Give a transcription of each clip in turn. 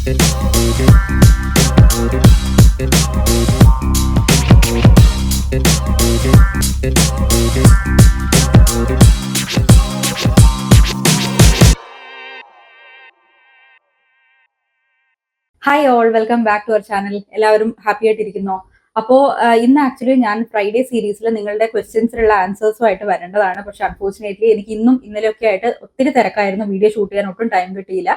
Hi all welcome back to our channel എല്ലാവരും happy ആയിട്ടിരിക്കുന്നോ? അപ്പോ ഇന്ന് ആക്ച്വലി ഞാൻ ഫ്രൈഡേ സീരീസിൽ നിങ്ങളുടെ ക്വസ്റ്റ്യൻസിലുള്ള ആൻസേഴ്സുമായിട്ട് വരേണ്ടതാണ്. പക്ഷെ അൺഫോർച്ചുനേറ്റ്ലി എനിക്ക് ഇന്നും ഇന്നലെയൊക്കെ ആയിട്ട് ഒത്തിരി തിരക്കായിരുന്നു. വീഡിയോ ഷൂട്ട് ചെയ്യാൻ ഒട്ടും ടൈം കിട്ടിയില്ല.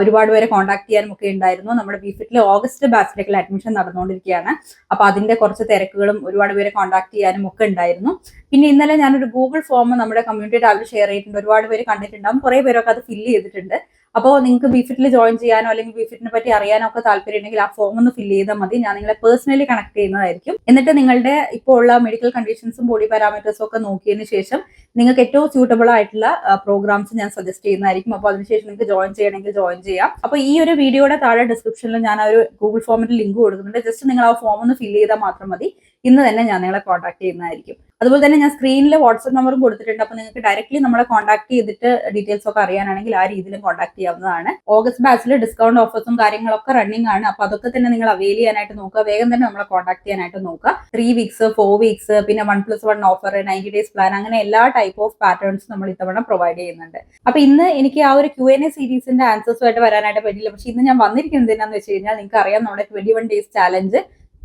ഒരുപാട് പേരെ കോൺടാക്ട് ചെയ്യാനും ഒക്കെ ഉണ്ടായിരുന്നു. നമ്മുടെ ബിഫിറ്റിലെ ഓഗസ്റ്റ് ബാച്ചിലേക്ക് അഡ്മിഷൻ നടന്നുകൊണ്ടിരിക്കുകയാണ്. അപ്പൊ അതിന്റെ കുറച്ച് തിരക്കുകളും ഒരുപാട് പേരെ കോൺടാക്ട് ചെയ്യാനും ഒക്കെ ഉണ്ടായിരുന്നു. പിന്നെ ഇന്നലെ ഞാനൊരു ഗൂഗിൾ ഫോം നമ്മുടെ കമ്മ്യൂണിറ്റി ടാബിൽ ഷെയർ ചെയ്തിട്ടുണ്ട്. ഒരുപാട് പേര് കണ്ടിട്ടുണ്ടാവും. കുറെ പേരൊക്കെ അത് ഫില്ല് ചെയ്തിട്ടുണ്ട്. അപ്പോൾ നിങ്ങൾക്ക് ബിഫിറ്റിൽ ജോയിൻ ചെയ്യാനോ അല്ലെങ്കിൽ ബിഫിറ്റിനെ പറ്റി അറിയാനോ ഒക്കെ താല്പര്യം ഉണ്ടെങ്കിൽ ആ ഫോം ഒന്ന് ഫില്ല് ചെയ്താൽ മതി. ഞാൻ നിങ്ങളെ പേഴ്സണലി കണക്ട് ചെയ്യുന്നതായിരിക്കും. എന്നിട്ട് നിങ്ങളുടെ ഇപ്പോൾ ഉള്ള മെഡിക്കൽ കണ്ടീഷൻസും ബോഡി പാരാമീറ്റേഴ്സും ഒക്കെ നോക്കിയതിന് ശേഷം നിങ്ങൾക്ക് ഏറ്റവും സ്യൂട്ടബിൾ ആയിട്ടുള്ള പ്രോഗ്രാംസ് ഞാൻ സജസ്റ്റ് ചെയ്യുന്നതായിരിക്കും. അപ്പോൾ അതിനുശേഷം നിങ്ങൾക്ക് ജോയിൻ ചെയ്യണമെങ്കിൽ ജോയിൻ ചെയ്യാം. അപ്പോൾ ഈ ഒരു വീഡിയോയുടെ താഴെ ഡിസ്ക്രിപ്ഷനിൽ ഞാൻ ആ ഒരു ഗൂഗിൾ ഫോമിന്റെ ലിങ്ക് കൊടുക്കുന്നുണ്ട്. ജസ്റ്റ് നിങ്ങൾ ആ ഫോം ഒന്ന് ഫില്ല് ചെയ്താൽ മാത്രം മതി. ഇന്ന് തന്നെ ഞാൻ നിങ്ങളെ കോൺടാക്ട് ചെയ്യുന്നതായിരിക്കും. അതുപോലെ തന്നെ ഞാൻ സ്ക്രീനിൽ വാട്സ്ആപ്പ് നമ്പറും കൊടുത്തിട്ടുണ്ട്. അപ്പോൾ നിങ്ങൾക്ക് ഡയറക്റ്റ്ലി നമ്മളെ കോൺടാക്ട് ചെയ്തിട്ട് ഡീറ്റെയിൽസ് ഒക്കെ അറിയാനാണെങ്കിൽ ആ രീതിയിലും കോൺടാക്ട് ചെയ്യാവുന്നതാണ്. ഓഗസ്റ്റ് ബാച്ചിൽ ഡിസ്കൗണ്ട് ഓഫേഴ്സും കാര്യങ്ങളൊക്കെ റണ്ണിംഗ് ആണ്. അപ്പോൾ അതൊക്കെ തന്നെ നിങ്ങൾ അവൈൽ ചെയ്യാനായിട്ട് നോക്കുക. വേഗം തന്നെ നമ്മളെ കോൺടാക്ട് ചെയ്യാനായിട്ട് നോക്കുക. ത്രീ വീക്സ് ഫോർ വീക്സ് പിന്നെ one plus one offer ninety days plan അങ്ങനെ എല്ലാ ടൈപ്പ് ഓഫ് പാറ്റേൺസ് നമ്മൾ ഇത്തവണ പ്രൊവൈഡ് ചെയ്യുന്നുണ്ട്. അപ്പൊ ഇന്ന് എനിക്ക് ആ ഒരു ക്യു എൻ എ സീരീസിന്റെ ആൻസേഴ്സുമായിട്ട് വരാനായിട്ട് പറ്റില്ല പക്ഷെ ഇന്ന് ഞാൻ വന്നിരിക്കുന്നത് എന്താണെന്ന് വെച്ച് കഴിഞ്ഞാൽ നിങ്ങൾക്ക് അറിയാം നമ്മുടെ twenty one days challenge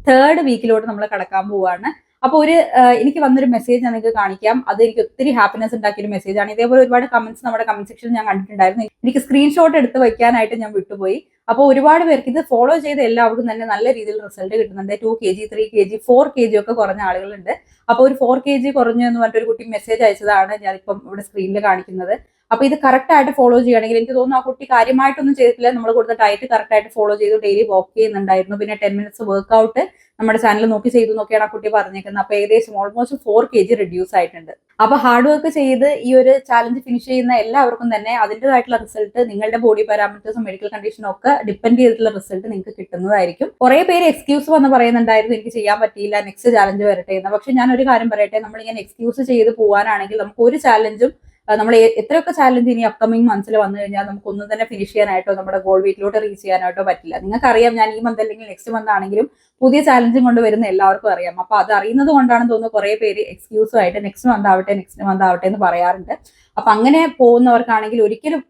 third വീക്കിലോട്ട് നമ്മൾ കടക്കാൻ പോവാണ്. അപ്പൊ ഒരു എനിക്ക് വന്നൊരു മെസ്സേജ് ഞാൻ നിങ്ങൾക്ക് കാണിക്കാം. അത് എനിക്ക് ഒത്തിരി ഹാപ്പിനെസ് ഉണ്ടാക്കിയ ഒരു മെസ്സേജ് ആണ്. ഇതേപോലെ ഒരുപാട് കമന്റ്സ് നമ്മുടെ കമന്റ് സെക്ഷനിൽ ഞാൻ കണ്ടിട്ടുണ്ടായിരുന്നു. എനിക്ക് സ്ക്രീൻഷോട്ട് എടുത്ത് വയ്ക്കാനായിട്ട് ഞാൻ വിട്ടുപോയി. അപ്പോൾ ഒരുപാട് പേർക്ക് ഇത് ഫോളോ ചെയ്ത എല്ലാവർക്കും തന്നെ നല്ല രീതിയിൽ റിസൾട്ട് കിട്ടുന്നുണ്ട്. Two K G three K G four K G ഒക്കെ കുറഞ്ഞ ആളുകളുണ്ട്. അപ്പോൾ ഒരു ഫോർ കെ ജി കുറഞ്ഞു എന്ന് പറഞ്ഞിട്ട് ഒരു കുട്ടി മെസ്സേജ് അയച്ചതാണ് ഞാനിപ്പം ഇവിടെ സ്ക്രീനിൽ കാണിക്കുന്നത്. അപ്പൊ ഇത് കറക്റ്റ് ആയിട്ട് ഫോളോ ചെയ്യുകയാണെങ്കിൽ എനിക്ക് തോന്നുന്നു ആ കുട്ടി കാര്യമായിട്ടൊന്നും ചെയ്തിട്ടില്ല. നമ്മൾ കൊടുത്ത ഡയറ്റ് കറക്റ്റ് ആയിട്ട് ഫോളോ ചെയ്തു ഡെയിലി വോക്ക് ചെയ്യുന്നുണ്ടായിരുന്നു. പിന്നെ ടെൻ മിനിറ്റ്സ് വർക്ക്ഔട്ട് നമ്മുടെ ചാനൽ നോക്കി ചെയ്തു നോക്കിയാണ് ആ കുട്ടി പറഞ്ഞേക്കുന്നത്. അപ്പൊ ഏകദേശം almost four K G reduce ആയിട്ടുണ്ട്. അപ്പൊ ഹാർഡ് വർക്ക് ചെയ്ത് ഈ ഒരു ചാലഞ്ച് ഫിനിഷ് ചെയ്യുന്ന എല്ലാവർക്കും തന്നെ അതിന്റെതായിട്ടുള്ള റിസൾട്ട് നിങ്ങളുടെ ബോഡി പാരാമീറ്റേഴ്സും മെഡിക്കൽ കണ്ടീഷനും ഒക്കെ ഡിപ്പെൻഡ് ചെയ്തിട്ടുള്ള റിസൾട്ട് നിങ്ങൾക്ക് കിട്ടുന്നതായിരിക്കും. കുറെ പേര് എക്സ്ക്യൂസ് വന്ന് പറയുന്നുണ്ടായിരുന്നു എനിക്ക് ചെയ്യാൻ പറ്റിയില്ല നെക്സ്റ്റ് ചാലഞ്ച് വരട്ടെ എന്ന്. പക്ഷെ ഞാൻ ഒരു കാര്യം പറയട്ടെ നമ്മളിങ്ങനെ എക്സ്ക്യൂസ് ചെയ്ത് പോകാനാണെങ്കിൽ നമുക്ക് ഒരു ചാലഞ്ചും നമ്മൾ എത്രയൊക്കെ ചാലഞ്ച് ഇനി അപ്കമിങ് മന്ത്സിൽ വന്നു കഴിഞ്ഞാൽ നമുക്ക് ഒന്നും തന്നെ ഫിനിഷ് ചെയ്യാനായിട്ടോ നമ്മുടെ ഗോൾ വീട്ടിലോട്ട് റീച്ച് ചെയ്യാനായിട്ടോ പറ്റില്ല. നിങ്ങൾക്കറിയാം ഞാൻ ഈ മന്ത് അല്ലെങ്കിൽ നെക്സ്റ്റ് മന്ത് ആണെങ്കിലും പുതിയ ചാലഞ്ചും കൊണ്ട് വരുന്ന എല്ലാവർക്കും അറിയാം. അപ്പൊ അത് അറിയുന്നത് കൊണ്ടാണെന്ന് തോന്നുന്നു കുറെ പേര് എക്സ്ക്യൂസും ആയിട്ട് നെക്സ്റ്റ് മന്ത് ആവട്ടെ നെക്സ്റ്റ് മന്ത് ആവട്ടെ എന്ന് പറയാറുണ്ട്. അപ്പൊ അങ്ങനെ പോകുന്നവർക്കാണെങ്കിൽ ഒരിക്കലും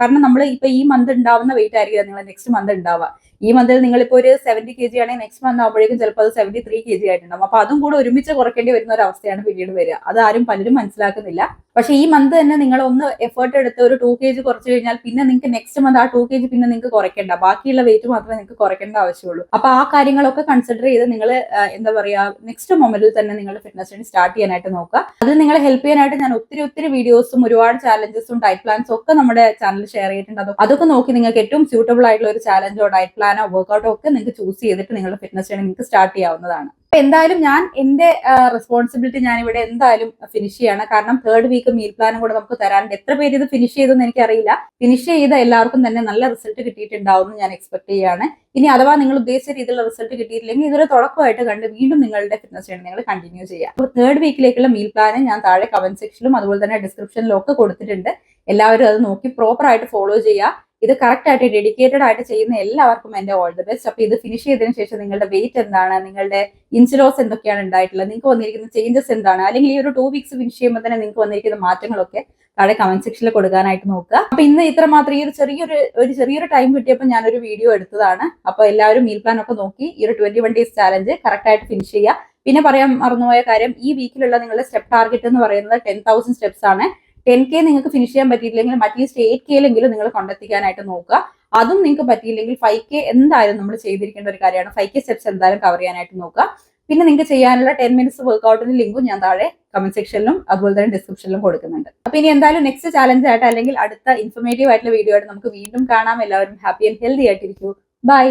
കാരണം നമ്മൾ ഇപ്പൊ ഈ മന്ത് ഉണ്ടാവുന്ന വെയിറ്റ് ആയിരിക്കില്ല നിങ്ങൾ നെക്സ്റ്റ് മന്ത് ഉണ്ടാവുക. ഈ മന്തിൽ നിങ്ങളിപ്പോ ഒരു സെവന്റി കെ ജി ആണെങ്കിൽ നെക്സ്റ്റ് മന്ത് ആകുമ്പോഴേക്കും ചിലപ്പോൾ അത് സെവന്റി ത്രീ കെ ജി ആയിട്ടുണ്ടാവും. അപ്പൊ അതും കൂടെ ഒരുമിച്ച് കുറയ്ക്കേണ്ടി വരുന്ന ഒരു അവസ്ഥയാണ് പിന്നീട് വരിക. അത് ആരും പലരും മനസ്സിലാക്കുന്നില്ല. പക്ഷെ ഈ മന്ത് തന്നെ നിങ്ങൾ ഒന്ന് എഫേർട്ട് എടുത്ത് ഒരു ടു കെ ജി കുറച്ച് കഴിഞ്ഞാൽ പിന്നെ നിങ്ങൾക്ക് നെക്സ്റ്റ് മന്ത് ആ ടു കെ ജി പിന്നെ നിങ്ങൾക്ക് കുറയ്ക്കേണ്ട. ബാക്കിയുള്ള വെയിറ്റ് മാത്രമേ നിങ്ങൾക്ക് കുറയ്ക്കേണ്ട ആവശ്യമുള്ളൂ. അപ്പൊ ആ കാര്യങ്ങളൊക്കെ കൺസിഡർ ചെയ്ത് നിങ്ങൾ എന്താ പറയാ നെക്സ്റ്റ് മൊമെന്റിൽ തന്നെ നിങ്ങളുടെ ഫിറ്റ്നസ് സ്റ്റാർട്ട് ചെയ്യാനായിട്ട് നോക്കുക. അത് നിങ്ങളെ ഹെൽപ്പ് ചെയ്യാനായിട്ട് ഞാൻ ഒത്തിരി ഒത്തിരി വീഡിയോസും ഒരുപാട് ചാലഞ്ചസും ഡയറ്റ് പ്ലാൻസും ഒക്കെ നമ്മുടെ ചാനൽ ഷെയർ ചെയ്തിട്ടുണ്ട്. അതൊക്കെ നോക്കി നിങ്ങൾക്ക് ഏറ്റവും സ്യൂട്ടബിൾ ആയിട്ടുള്ള ഒരു ചാലഞ്ചോ ഡയറ്റ് പ്ലാനോ വർക്കൗട്ടോ ഒക്കെ നിങ്ങൾക്ക് ചൂസ് ചെയ്തിട്ട് നിങ്ങളുടെ ഫിറ്റ്നസ് ജേണി നിങ്ങൾക്ക് സ്റ്റാർട്ട് ചെയ്യാവുന്നതാണ്. അപ്പൊ എന്തായാലും ഞാൻ എന്റെ റെസ്പോൺസിബിലിറ്റി ഞാൻ ഇവിടെ എന്തായാലും ഫിനിഷ് ചെയ്യാണ്. കാരണം തേർഡ് വീക്ക് മീൽ പ്ലാനും കൂടെ നമുക്ക് തരാനുണ്ട്. എത്ര പേര് ഇത് ഫിനിഷ് ചെയ്തെന്ന് എനിക്കറിയില്ല. ഫിനിഷ് ചെയ്ത എല്ലാവർക്കും തന്നെ നല്ല റിസൾട്ട് കിട്ടിയിട്ടുണ്ടാവും എന്ന് ഞാൻ എക്സ്പെക്ട് ചെയ്യാണ് ഇനി അഥവാ നിങ്ങൾ ഉദ്ദേശിച്ച രീതിയിലുള്ള റിസൾട്ട് കിട്ടിയിട്ടില്ലെങ്കിൽ ഇതൊരു തുടക്കമായിട്ട് കണ്ട് വീണ്ടും നിങ്ങളുടെ ഫിറ്റ്നസ് ജേണി നിങ്ങൾ കണ്ടിന്യൂ ചെയ്യാം അപ്പോൾ തേർഡ് വീക്കിലേക്കുള്ള മീൽ പ്ലാൻ ഞാൻ താഴെ കമന്റ് സെക്ഷനിലും അതുപോലെ തന്നെ ഡിസ്ക്രിപ്ഷനിലും ഒക്കെ കൊടുത്തിട്ടുണ്ട്. എല്ലാവരും അത് നോക്കി പ്രോപ്പറായിട്ട് ഫോളോ ചെയ്യുക. ഇത് കറക്റ്റ് ആയിട്ട് ഡെഡിക്കേറ്റഡ് ആയിട്ട് ചെയ്യുന്ന എല്ലാവർക്കും എന്റെ ഓൾ ദി ബെസ്റ്റ് അപ്പൊ ഇത് ഫിനിഷ് ചെയ്തതിന് ശേഷം നിങ്ങളുടെ വെയിറ്റ് എന്താണ്? നിങ്ങളുടെ ഇൻസുലോസ് എന്തൊക്കെയാണ് ഉണ്ടായിട്ടുള്ളത്? നിങ്ങൾക്ക് വന്നിരിക്കുന്ന ചേഞ്ചസ് എന്താണ്? അല്ലെങ്കിൽ ഈ ഒരു ടു വീക്സ് ഫിനിഷ് ചെയ്യുമ്പോൾ തന്നെ നിങ്ങൾക്ക് വന്നിരിക്കുന്ന മാറ്റങ്ങളൊക്കെ താഴെ കമന്റ് സെക്ഷനിൽ കൊടുക്കാനായിട്ട് നോക്കുക. അപ്പൊ ഇന്ന് ഇത്ര മാത്രം. ഈ ഒരു ചെറിയൊരു ഒരു ചെറിയൊരു ടൈം കിട്ടിയപ്പോൾ ഞാനൊരു വീഡിയോ എടുത്തതാണ്. അപ്പൊ എല്ലാവരും മീൽ പ്ലാൻ ഒക്കെ നോക്കി ഈ ഒരു twenty one days challenge correct ആയിട്ട് ഫിനിഷ് ചെയ്യുക. പിന്നെ പറയാൻ മറന്നുപോയ കാര്യം ഈ വീക്കിലുള്ള നിങ്ങളുടെ സ്റ്റെപ്പ് ടാർഗറ്റ് എന്ന് പറയുന്നത് ടെൻ തൗസൻഡ് സ്റ്റെപ്സ് ആണ്. ടെൻ കെ നിങ്ങൾക്ക് ഫിനിഷ് ചെയ്യാൻ പറ്റിയില്ലെങ്കിൽ അറ്റ്ലീസ്റ്റ് എയ്റ്റ് കെയിലെങ്കിലും നിങ്ങൾ കൊണ്ടെത്തിക്കാനായിട്ട് നോക്കുക. അതും നിങ്ങൾക്ക് പറ്റിയില്ലെങ്കിൽ ഫൈവ് കെ എന്തായാലും നമ്മൾ ചെയ്തിരിക്കേണ്ട ഒരു കാര്യമാണ്. ഫൈവ് കെ സ്റ്റെപ്സ് എന്തായാലും കവർ ചെയ്യാനായിട്ട് നോക്കുക. പിന്നെ നിങ്ങൾക്ക് ചെയ്യാനുള്ള ടെൻ മിനിറ്റ്സ് വർക്ക്ഔട്ടിന്റെ ലിങ്കും ഞാൻ താഴെ കമന്റ് സെക്ഷനിലും അതുപോലെ തന്നെ ഡിസ്ക്രിപ്ഷനിലും കൊടുക്കുന്നുണ്ട്. അപ്പൊ ഇനി എന്തായാലും നെക്സ്റ്റ് ചാലഞ്ച് ആയിട്ട് അല്ലെങ്കിൽ അടുത്ത ഇൻഫർമേറ്റീവ് ആയിട്ടുള്ള വീഡിയോ ആയിട്ട് നമുക്ക് വീണ്ടും കാണാം. എല്ലാവരും ഹാപ്പി ആൻഡ് ഹെൽത്തി ആയിട്ടിരിക്കൂ. ബൈ